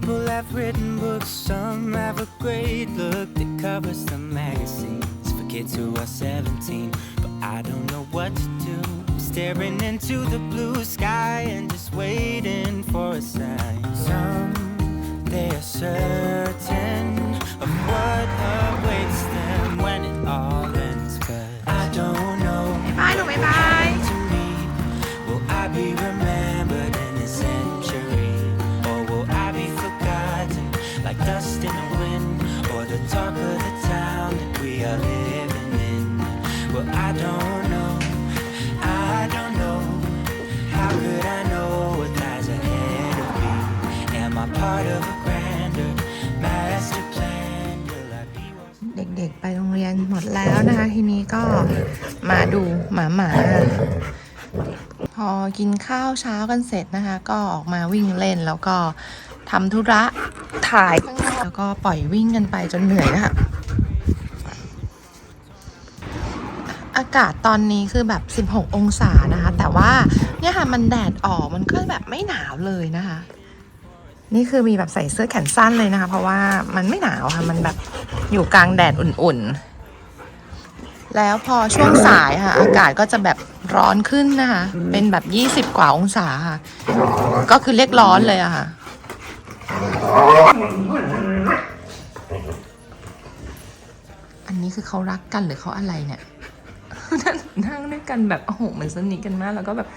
People have written books, some have a great look that covers the magazines for kids who are 17. But I don't know what to do. Staring into the blue sky and just waiting for a sign. Some they are certain of what โรงเรียนหมดแล้วนะคะ ทีนี้ก็มาดูหมาหมาพอกินข้าวเช้ากันเสร็จนะคะ ก็ออกมาวิ่งเล่นแล้วก็ทำธุระถ่ายข้างนอกแล้วก็ปล่อยวิ่งกันไปจนเหนื่อยนะคะอากาศตอนนี้คือแบบ 16 องศานะคะ แต่ว่าเนี่ยค่ะมันแดดออกมันก็แบบไม่หนาวเลยนะคะ นี่คือมีแบบใส่เสื้อแขนสั้นเลยนะคะ เพราะว่ามันไม่หนาวค่ะ มันแบบอยู่กลางแดดอุ่นๆ แล้วพอช่วงสายค่ะ อากาศก็จะแบบร้อนขึ้นนะคะ เป็นแบบ20กว่าองศาค่ะ ก็คือเรียกร้อนเลยอะค่ะ อันนี้คือเขารักกันหรือเขาอะไรเนี่ยนั่งด้วยกันแบบโอ้โหเหมือนสนิทกันมาก แล้วก็แบบ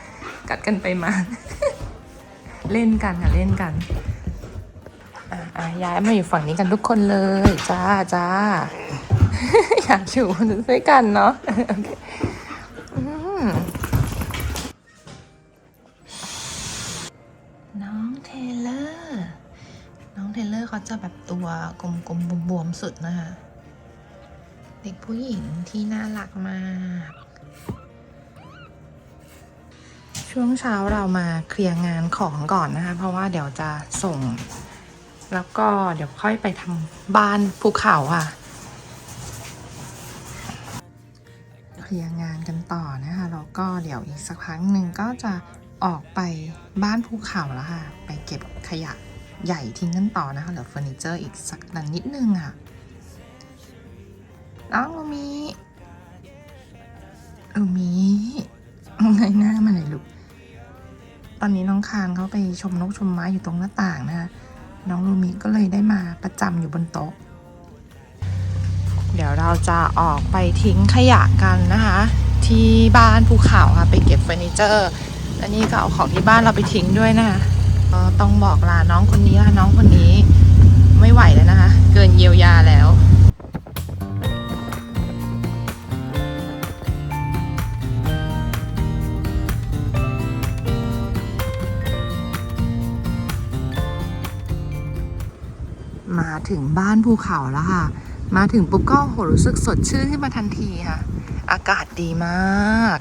กัดกันไปมา เล่นกันค่ะเล่นกัน ย้ายมาอยู่ฝั่งนี้กันทุกคนเลยจ้าจ้าอยากอยู่ด้วยกันเนาะโอเคน้องเทเลอร์ น้องเทเลอร์เขาจะแบบตัวกลมๆบวมๆสุดนะคะ เด็กผู้หญิงที่น่ารักมาก ช่วงเช้าเรามาเคลียร์งานของก่อนนะคะ เพราะว่าเดี๋ยวจะส่ง แล้วก็เดี๋ยวค่อยไปทำบ้านภูเขาอะเคลียร์งานกันต่อนะคะแล้วก็เดี๋ยวอีกสักพักหนึ่งก็จะออกไปบ้านภูเขาแล้วค่ะ ไปเก็บขยะใหญ่ทิ้งกันต่อนะคะเหลือเฟอร์นิเจอร์อีกสักนิดนึงอะน้องลูมิลูมิไงหน้ามาหน่อยลูกตอนนี้น้องคานเขาไปชมนกชมไม้อยู่ตรงหน้าต่างนะคะ น้องลูมิก็เลยได้มาประจำอยู่บนโต๊ะ เดี๋ยวเราจะออกไปทิ้งขยะกันนะคะ ที่บ้านภูเขาค่ะไปเก็บเฟอร์นิเจอร์และนี่ก็เอาของที่บ้านเราไปทิ้งด้วยนะคะต้องบอกลาน้องคนนี้ค่ะน้องคนนี้ไม่ไหวแล้วนะคะ เกินเยียวยาแล้ว ถึงบ้านภูเขาแล้วค่ะ มาถึงปุ๊บก็โหรู้สึกสดชื่นขึ้นมาทันทีค่ะ อากาศดีมาก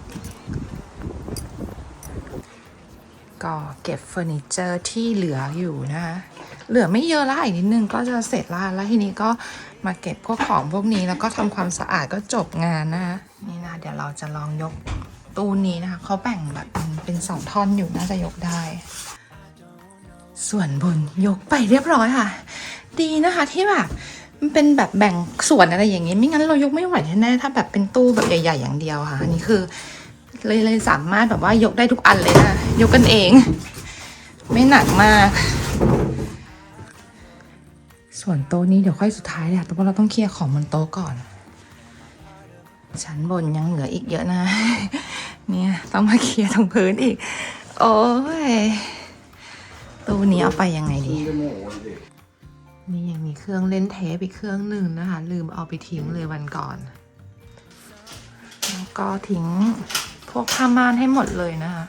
ก็เก็บเฟอร์นิเจอร์ที่เหลืออยู่นะคะเหลือไม่เยอะละอีกนิดนึงก็จะเสร็จละแล้วทีนี้ก็มาเก็บพวกของพวกนี้แล้วก็ทำความสะอาดก็จบงานนะคะนี่นะเดี๋ยวเราจะลองยกตู้นี้นะคะเขาแบ่งแบบเป็นสองท่อนอยู่น่าจะยกได้ ส่วนบนยกไปเรียบร้อยค่ะ ดีนะคะที่แบบมันเป็นแบบแบ่งส่วนอะไรอย่างนี้ไม่งั้นเรายกไม่ไหวแน่ๆถ้าแบบเป็นตู้แบบใหญ่ ๆ อย่างเดียวค่ะอันนี้คือเลยเลยสามารถแบบว่ายกได้ทุกอันเลยนะยกกันเอง ไม่หนักมาก ส่วนโต๊ะนี้เดี๋ยวค่อยสุดท้ายเลยค่ะแต่ว่าเราต้องเคลียร์ของบนโต๊ะก่อน ชั้นบนยังเหลืออีกเยอะนะ เนี่ยต้องมาเคลียร์ตรงพื้นอีก โอ้ยตู้นี้เอาไปยังไงดี นี่ยังมีเครื่องเล่นเทปอีกเครื่องหนึ่งนะคะ ลืมเอาไปทิ้งเลยวันก่อน แล้วก็ทิ้งพวกผ้าม่านให้หมดเลยนะคะ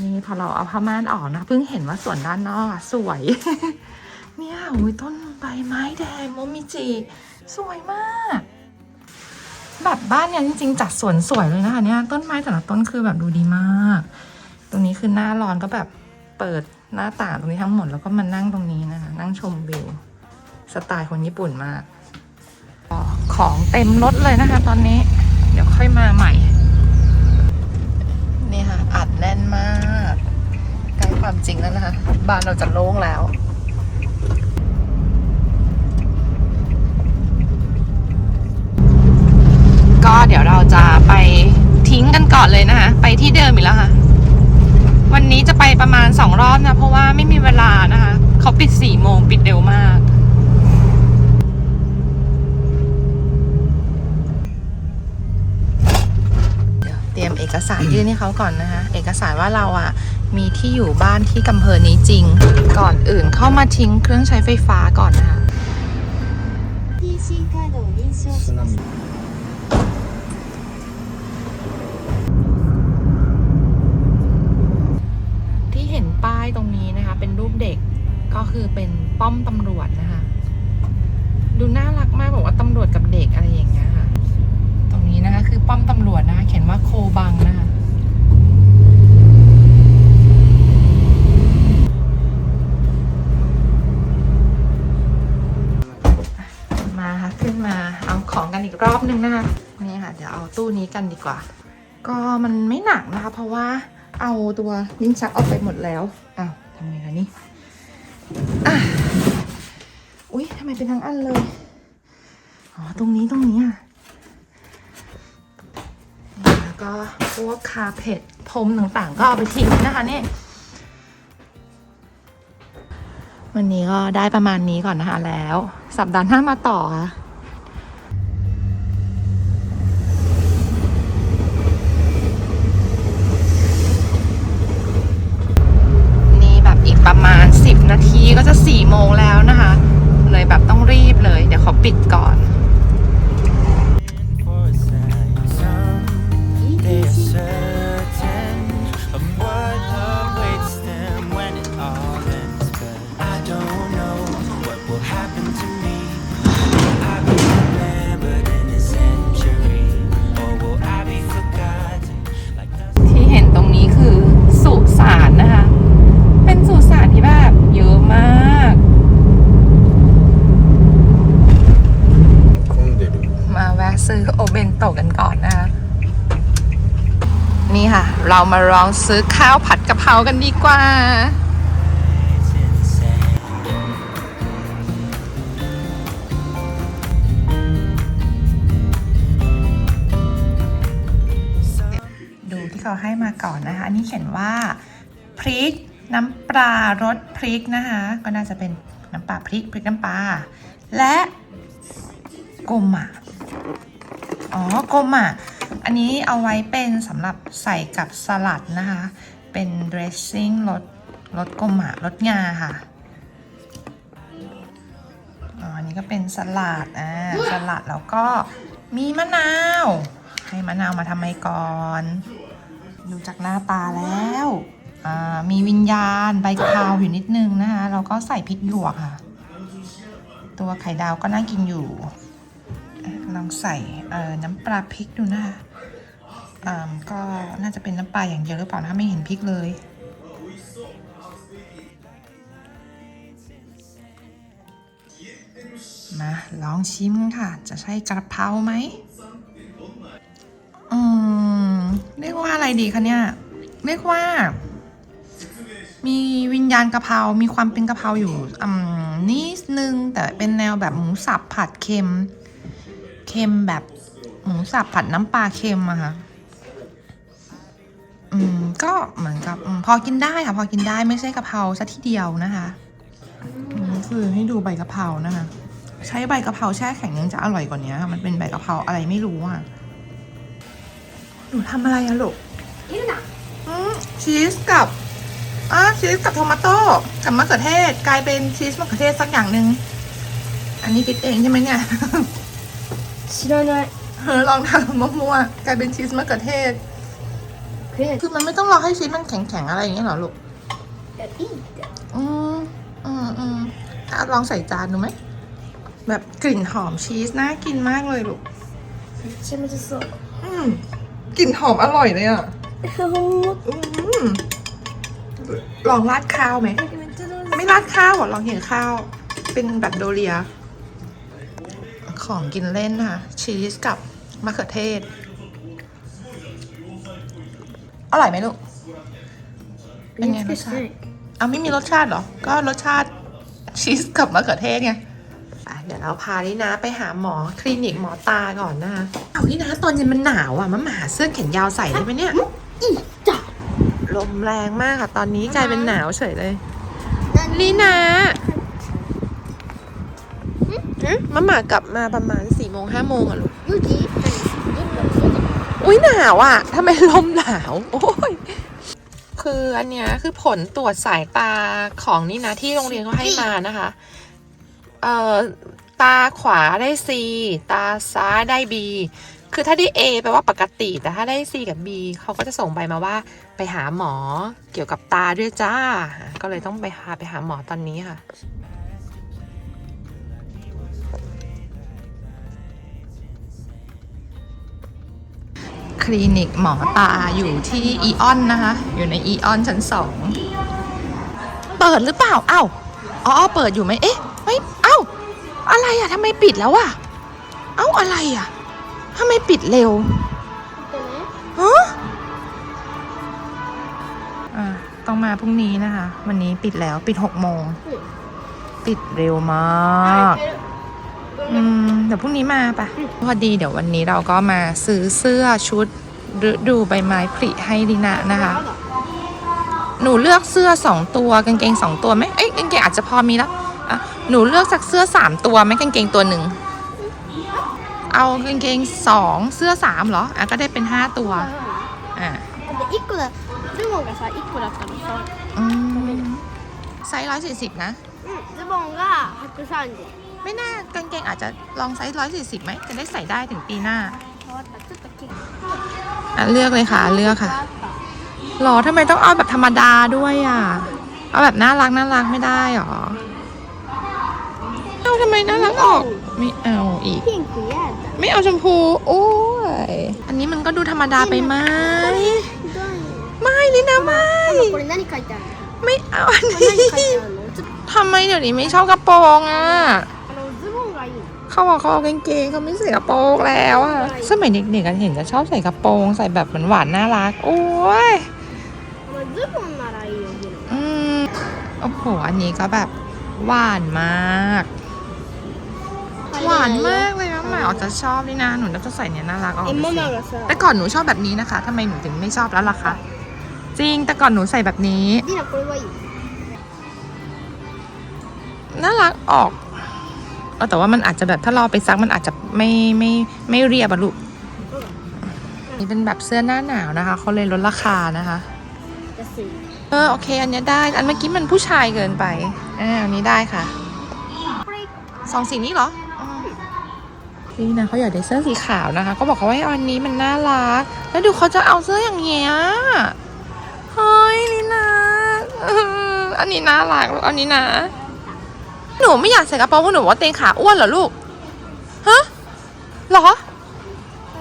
นี่พอเราเอาผ้าม่านออกนะเพิ่งเห็นว่าส่วนด้านนอกอะสวย เนี่ยโอ้ยต้นใบไม้แดงโมมิจิ สวยมาก แบบบ้านเนี่ยจริงๆ จัดสวนสวยเลยนะคะเนี่ยต้นไม้แต่ละต้นคือแบบดูดีมาก ตรงนี้คือหน้าร้อนก็แบบเปิดหน้าต่างตรงนี้ทั้งหมดแล้วก็มานั่งตรงนี้นะคะ นั่งชมวิว สไตล์คนญี่ปุ่นมากของเต็มรถเลยนะคะ ตอนนี้ เดี๋ยวค่อยมาใหม่ นี่ค่ะ อัดแน่นมากใกล้ความจริงแล้วนะคะ บ้านเราจะโล่งแล้วก็เดี๋ยวเราจะไปทิ้งกันก่อนเลยนะคะ ไปที่เดิมอีกแล้วค่ะ นนี้จะไปประมาณสองรอบนะ เพราะว่าไม่มีเวลานะคะเขาปิดสี่โมงปิดเร็วมากเดี๋ยวเตรียมเอกสารยื่นให้เขาก่อนนะคะ เอกสารว่าเราอะมีที่อยู่บ้านที่กำเภอนี้จริง ก่อนอื่นเข้ามาทิ้งเครื่องใช้ไฟฟ้าก่อนนะคะ ตรงนี้นะคะ เป็นรูปเด็กก็คือเป็นป้อมตำรวจนะคะ ดูน่ารักมากบอกว่าตำรวจกับเด็กอะไรอย่างเงี้ยค่ะ ตรงนี้นะคะ คือป้อมตำรวจนะคะ เขียนว่าโคบังนะคะมาค่ะขึ้นมาเอาของกันอีกรอบนึงนะคะนี่ค่ะ เดี๋ยวเอาตู้นี้กันดีกว่า ก็มันไม่หนักนะคะ เพราะว่า เอาตัวลิ้นชักออกไปหมดแล้วอ้าวทำไงคะนี่อะอุ๊ยทำไมเป็นทั้งอันเลยอ๋อตรงนี้ตรงนี้อะแล้วก็พวกคาเพดพรมต่างๆ ก็เอาไปทิ้งนะคะนี่วันนี้ก็ได้ประมาณนี้ก่อนนะคะแล้ว สัปดาห์หน้ามาต่อค่ะ ประมาณ 10 นาทีก็จะ4โมงแล้วนะคะ เลยแบบต้องรีบเลย เดี๋ยวขอปิดก่อน มาลองซื้อข้าวผัดกะเพรากันดีกว่า ดูที่เขาให้มาก่อนนะคะ อันนี้เขียนว่าพริกน้ำปลารสพริกนะคะ ก็น่าจะเป็นน้ำปลาพริกพริกน้ำปลาและโกมะอ๋อโกมะ อันนี้เอาไว้เป็นสำหรับใส่กับสลัดนะคะ เป็น dressing รสรสโกมะรสงาค่ะอันนี้ก็เป็นสลัดอ่าสลัดแล้วก็มีมะนาว ให้มะนาวมาทำไมก่อนดูจากหน้าตาแล้วอ่ามีวิญญาณใบกะเพราอยู่นิดนึงนะคะแล้วก็ใส่พริกหยวกค่ะ ตัวไข่ดาวก็น่ากินอยู่ ลองใส่น้ำปลาพริกดูนะคะอ่าก็น่าจะเป็นน้ำปลาอย่างเดียวหรือเปล่าถ้าไม่เห็นพริกเลย มาลองชิมค่ะ จะใช่กระเพราไหมอืมเรียกว่าอะไรดีคะเนี่ย เรียกว่า มีวิญญาณกะเพรา มีความเป็นกะเพราอยู่อืมนิดนึง แต่เป็นแนวแบบหมูสับผัดเค็ม เค็มแบบหมูสับผัดน้ำปลาเค็มอะค่ะอืมก็เหมือนกับอพอกินได้ค่ะพอกินได้ไม่ใช่กะเพราซะทีเดียวนะคะคือให้ดูใบกะเพรานะคะ ใช้ใบกะเพราแช่แข็งยังจะอร่อยกว่านี้ค่ะมันเป็นใบกะเพราอะไรไม่รู้อะหนูทำอะไรอะลูกอืมชีสกับอะชีสกับโทมาโต้กับมะเขือเทศ กลายเป็นชีสมะเขือเทศสักอย่างหนึ่งอันนี้คิดเองใช่ไหมเนี่ย 知らないเออลองทำมั่วๆกลายเป็นชีสมะเขือเทศくれなคือมันไม่ต้องรอให้ชีสมันแข็งๆอะไรอย่างเงี้ยหรอลูกอืมอืมอืมอะลองใส่จานดูไหม แบบกลิ่นหอมชีสน่ากินมากเลยลูกめっちゃむずそうอืมกลิ่นหอมอร่อยเลยอะอืมลองราดข้าวไหมไม่ราดข้าวหรอลองเห็นข้าว เป็นแบบโดเรีย ของกินเล่นนะคะชีสกับมะเขือเทศ อร่อยไหมลูก เป็นไงรสชาติเอาไม่มีรสชาติหรอ ก็รสชาติชีสกับมะเขือเทศไงเดี๋ยวเราพาลินาไปหาหมอคลินิกหมอตาก่อนนะคะเอาลินาตอนเย็นมันหนาวอะมันหาเสื้อแขนยาวใส่ได้ไหมเนี่ยลมแรงมากค่ะ ตอนนี้กลายเป็นหนาวเฉยเลยลินา มมาหมากลับมาประมาณสี่โมงห้าโมงอะลูก4時อุ้ยหนาวอะทำไมลมหนาว โอ้ย คืออันเนี้ยคือผลตรวจสายตาของนี่นะที่โรงเรียนเขาให้มานะคะ เอ่อ ตาขวาได้ C ตาซ้ายได้ B คือถ้าได้ A แปลว่าปกติ แต่ถ้าได้ C กับ B เขาก็จะส่งใบมาว่าไปหาหมอเกี่ยวกับตาด้วยจ้า ก็เลยต้องไปหาไปหาหมอตอนนี้ค่ะ คลินิกหมอตาอยู่ที่อีออนนะคะ อยู่ในอีออนชั้นสองเปิดหรือเปล่าเอ้าอ๋อเปิดอยู่ไหมเอ๊ะไม่เอ้า อะไรอะทำไมปิดแล้วอะเอ้าอะไรอะทำไมปิดเร็วฮะอ่าต้องมาพรุ่งนี้นะคะ วันนี้ปิดแล้วปิดหกโมง ปิดเร็วมาก อืมเดี๋ยวพรุ่งนี้มาปะพอดีเดี๋ยววันนี้เราก็มาซื้อเสื้อชุดฤดูใบไม้ผลิให้ดินะนะคะ หนูเลือกเสื้อสองตัวกางเกงสองตัวไหมเอ้ยกางเกงอาจจะพอมีแล้วอ่ะหนูเลือกสักเสื้อสามตัวไหมกางเกงตัวหนึ่ง เอากางเกงสองเสื้อสามเหรอ อ่ะก็ได้เป็นห้าตัว อ่ะ で1個だズボンがさ1個だったらさ、 อืมไซส์ร้อยสี่สิบนะ うん、ズボンが130 ไม่น่ากางเกงอาจจะลองไซส์ร้อยสี่สิบไหมจะได้ใส่ได้ถึงปีหน้าอะเลือกเลยค่ะ เลือกค่ะหรอทำไมต้องเอาแบบธรรมดาด้วยอะ เอาแบบน่ารักน่ารักไม่ได้หรอเอาทำไมน่ารักออก ไม่เอาอีก ไม่เอาชมพู โอ้ย อันนี้มันก็ดูธรรมดาไปไหมไม่นี่นะไม่ ไม่เอาอันนี้ทำไมเดี๋ยวนี้ไม่ชอบกระโปรงอะ เขาบอกเขาเอากางเกงเขาไม่ใส่กระโปรงแล้วอ่ะ สมัยเด็กๆกันเห็นจะชอบใส่กระโปรงใส่แบบเหมือนหวานๆน่ารัก โอ้ย まあズボンならいいよでも อืมโอ้โห อันนี้ก็แบบหวานมาก หวานมากเลยนะหมายออกจะชอบนี่นะ หนูน่าจะใส่เนี่ยน่ารักออก え ดู マ สิ マがさ แต่ก่อนหนูชอบแบบนี้นะคะทำไมหนูถึงไม่ชอบแล้วล่ะคะ จริง แต่ก่อนหนูใส่แบบนี้ ディナこれはいい น่ารักออกเออ แต่ว่ามันอาจจะแบบถ้าเราไปซักมันอาจจะไม่ไม่ไม่เรียบอะลูกนี่เป็นแบบเสื้อหน้าหนาวนะคะเขาเลยลดราคานะคะเออโอเค อันนี้ได้ อันเมื่อกี้มันผู้ชายเกินไปอันนี้ได้ค่ะสองสีนี้เหรอนี่นะเขาอยากได้เสื้อสีขาวนะคะ ก็บอกเขาว่าอันนี้มันน่ารัก แล้วดูเขาจะเอาเสื้ออย่างเงี้ยเฮ้ยนี่นะอันนี้น่ารักอันนี้นะ หนูไม่อยากใส่กระโปรงเพราะหนูว่าเตงขาอ้วนเหรอลูก ฮะหรอ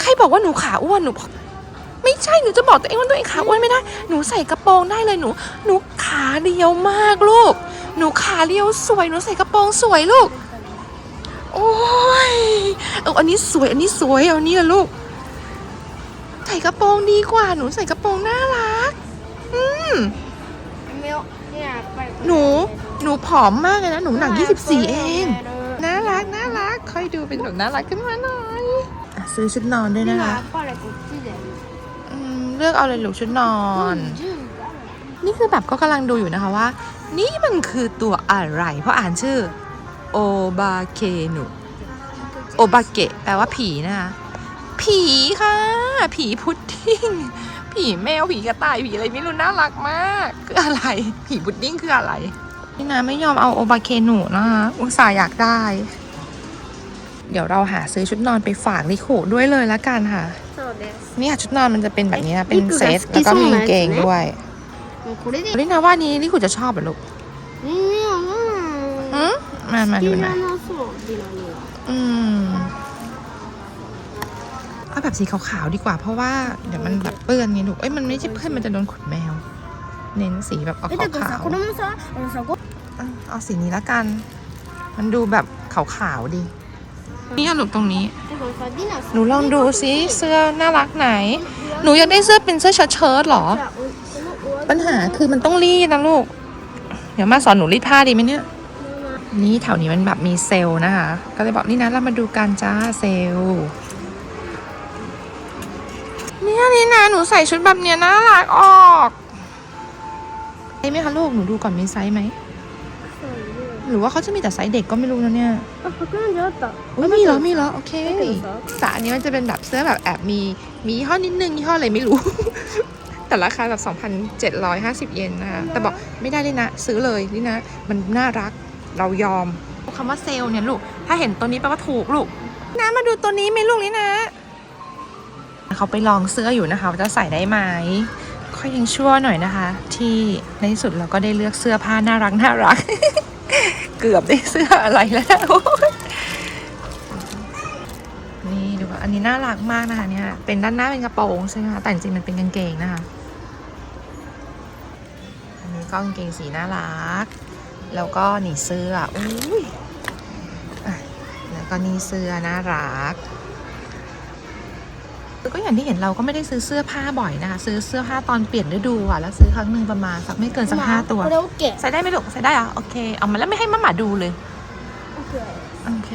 ใครบอกว่าหนูขาอ้วนหนูไม่ใช่หนูจะบอกตัวเองว่าตัวเองขาอ้วนไม่ได้ หนูใส่กระโปรงได้เลยหนู หนูขาเดียวมากลูก หนูขาเรียวสวย หนูใส่กระโปรงสวยลูก โอ้ย เอาอันนี้สวย อันนี้สวยเอาอันนี้ละลูก ใส่กระโปรงดีกว่า หนูใส่กระโปรงน่ารัก อืม หนู หนูผอมมากเลยนะ หนูหนัก 24 เอง น่ารัก น่ารักคอยดูเป็นหนูน่ารักขึ้นมาหน่อยอะซื้อชุดนอนด้วยนะคะเลือกเอาเลยลูกชุดนอน นี่คือแบบก็กำลังดูอยู่นะคะว่า นี่มันคือตัวอะไร เพราะอ่านชื่อโอบาเคหนูโอบาเกะแปลว่าผีนะคะ ผีค่ะ ผีพุดดิ้ง ผีแมว ผีกระต่าย ผีอะไรไม่รู้น่ารักมาก คืออะไร ผีพุดดิ้งคืออะไร นี่นาไม่ยอมเอาโอบาเคหนูนะคะอุตส่าห์อยากได้ เดี๋ยวเราหาซื้อชุดนอนไปฝากลิโขด้วยเลยละกันค่ะนี่ค่ะชุดนอนมันจะเป็นแบบนี้นะเป็นเซตแล้วก็มีเกงด้วยนี่นาว่านี้ลิโขจะชอบไหมลูกอืมมามาดูนะอืมเอาแบบสีขาวๆดีกว่าเพราะว่าเดี๋ยวมันแบบเปื้อนไงลูกเอ้ยมันไม่ใช่เปื้อนมันจะโดนขนแมว เน้นสีแบบออกขาวๆ เอาสีนี้แล้วกัน มันดูแบบขาวๆดี นี่เอาลูกตรงนี้ หนูลองดูสิเสื้อน่ารักไหน หนูอยากได้เสื้อเป็นเสื้อเชิ้ตหรอ ปัญหาคือมันต้องรีดนะลูก เดี๋ยวมาสอนหนูรีดผ้าดีไหมเนี่ย นี่แถวนี้มันแบบมีเซลล์นะคะ ก็เลยบอกนี่นะเรามาดูกันจ้าเซลล์นี่ยนี่นะหนูใส่ชุดแบบเนี้ยน่ารักออกไซส์ไหมคะลูก หนูดูก่อนมีไซส์ไหม หรือว่าเขาจะมีแต่ไซส์เด็กก็ไม่รู้นะเนี่ย あ、140あった。 อุ้ยมีเหรอ มีเหรอ โอเค だけどさ、 แต่อันนี้มันจะเป็นแบบเสื้อแบบแอบมี มียี่ห้อนิดนึงยี่ห้ออะไรไม่รู้ แต่ราคาแบบ 2,750 เยนนะคะแต่บอกไม่ได้เลยนะ ซื้อเลยนี่นะ มันน่ารัก เรายอมคำว่าเซลล์เนี่ยลูก ถ้าเห็นตัวนี้แปลว่าถูกลูกนะมาดูตัวนี้ไหมลูกนี่นะ เขาไปลองเสื้ออยู่นะคะว่าจะใส่ได้ไหมค่อยยังชั่วหน่อยนะคะ ที่ในที่สุดเราก็ได้เลือกเสื้อผ้าน่ารักน่ารัก เกือบได้เสื้ออะไรแล้ว นี่ดูว่าอันนี้น่ารักมากนะคะเนี่ย เป็นด้านหน้าเป็นกระโปรงใช่ไหมคะ แต่จริงๆมันเป็นกางเกงนะคะ อันนี้ก็กางเกงสีน่ารัก แล้วก็นี่เสื้อ อุ้ยแล้วก็นี่เสื้อน่ารัก ก็อย่างที่เห็นเราก็ไม่ได้ซื้อเสื้อผ้าบ่อยนะคะ ซื้อเสื้อผ้าตอนเปลี่ยนฤดูอะแล้วซื้อครั้งหนึ่งประมาณสักไม่เกินสักห้าตัวเราเก็บใส่ได้ไหมลูกใส่ได้อะโอเคเอามาแล้วไม่ให้มาหมาดูเลยโอเคโอเค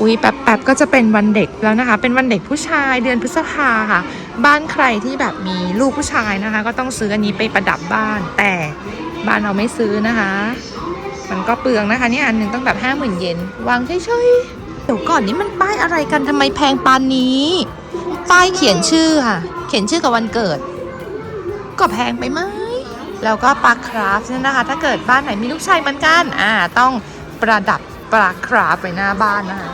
อุ้ยแป๊บแป๊บก็จะเป็นวันเด็กแล้วนะคะ เป็นวันเด็กผู้ชายเดือนพฤษภาค่ะ บ้านใครที่แบบมีลูกผู้ชายนะคะ ก็ต้องซื้ออันนี้ไปประดับบ้าน แต่บ้านเราไม่ซื้อนะคะ มันก็เปลืองนะคะนี่อันหนึ่งต้องแบบห้าหมื่นเยนวางเฉยๆเดี๋ยวก่อนนี้มันป้ายอะไรกันทำไมแพงปานนี้ ป้ายเขียนชื่อค่ะ เขียนชื่อกับวันเกิด ก็แพงไปไหมแล้วก็ปลาคราฟเนี่ยนะคะ ถ้าเกิดบ้านไหนมีลูกชายเหมือนกัน อ่า ต้องประดับปลาคราฟไว้หน้าบ้านนะคะ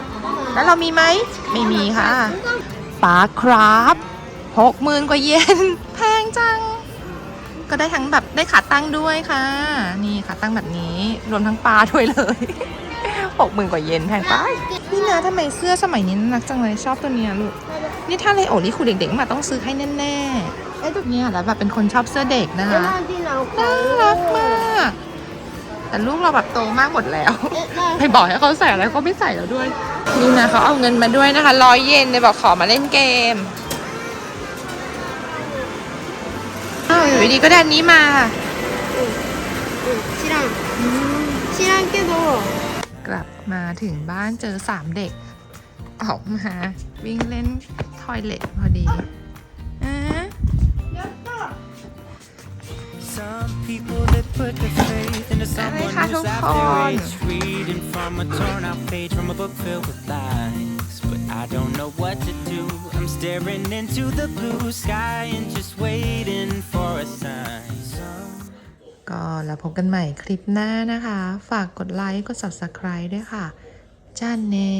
แล้วเรามีไหม ไม่มีค่ะปลาคราฟหกหมื่นกว่าเยนแพงจัง ก็ได้ทั้งแบบได้ขาตั้งด้วยค่ะ นี่ขาตั้งแบบนี้ รวมทั้งปลาด้วยเลย หกหมื่นกว่าเยนแพงไปนี่นะทำไมเสื้อสมัยนี้นักจังเลยชอบตัวนี้ลูก นี่ถ้าเลยโอนี่คุณเด็กๆมาต้องซื้อให้แน่ๆไอตัวเนี้ยแล้วแบบเป็นคนชอบเสื้อเด็กนะคะน่ารักมาก แต่ลูกเราแบบโตมากหมดแล้วไปบอกให้เขาใส่อะไรเขาไม่ใส่แล้วด้วย นี่นะเขาเอาเงินมาด้วยนะคะร้อยเยนเลยบอกขอมาเล่นเกมอ้าวอยู่ดีก็ดันนี้มาชิรันชิรันけど มาถึงบ้านเจอสามเด็ก ออกมา วิ่งเล่นทอยเล็ตพอดีอ่า Some people that put their faith into someone Hi, who's Hi, out their Hong age, reading from a torn out page from a book filled with lies. But I don't know what to do. I'm staring into the blue sky and just waiting for a sign. ก็แล้วพบกันใหม่คลิปหน้านะคะ ฝากกดไลค์กด subscribe ด้วยค่ะจ้าเน่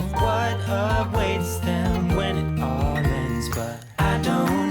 of what awaits them when it all ends, but I don't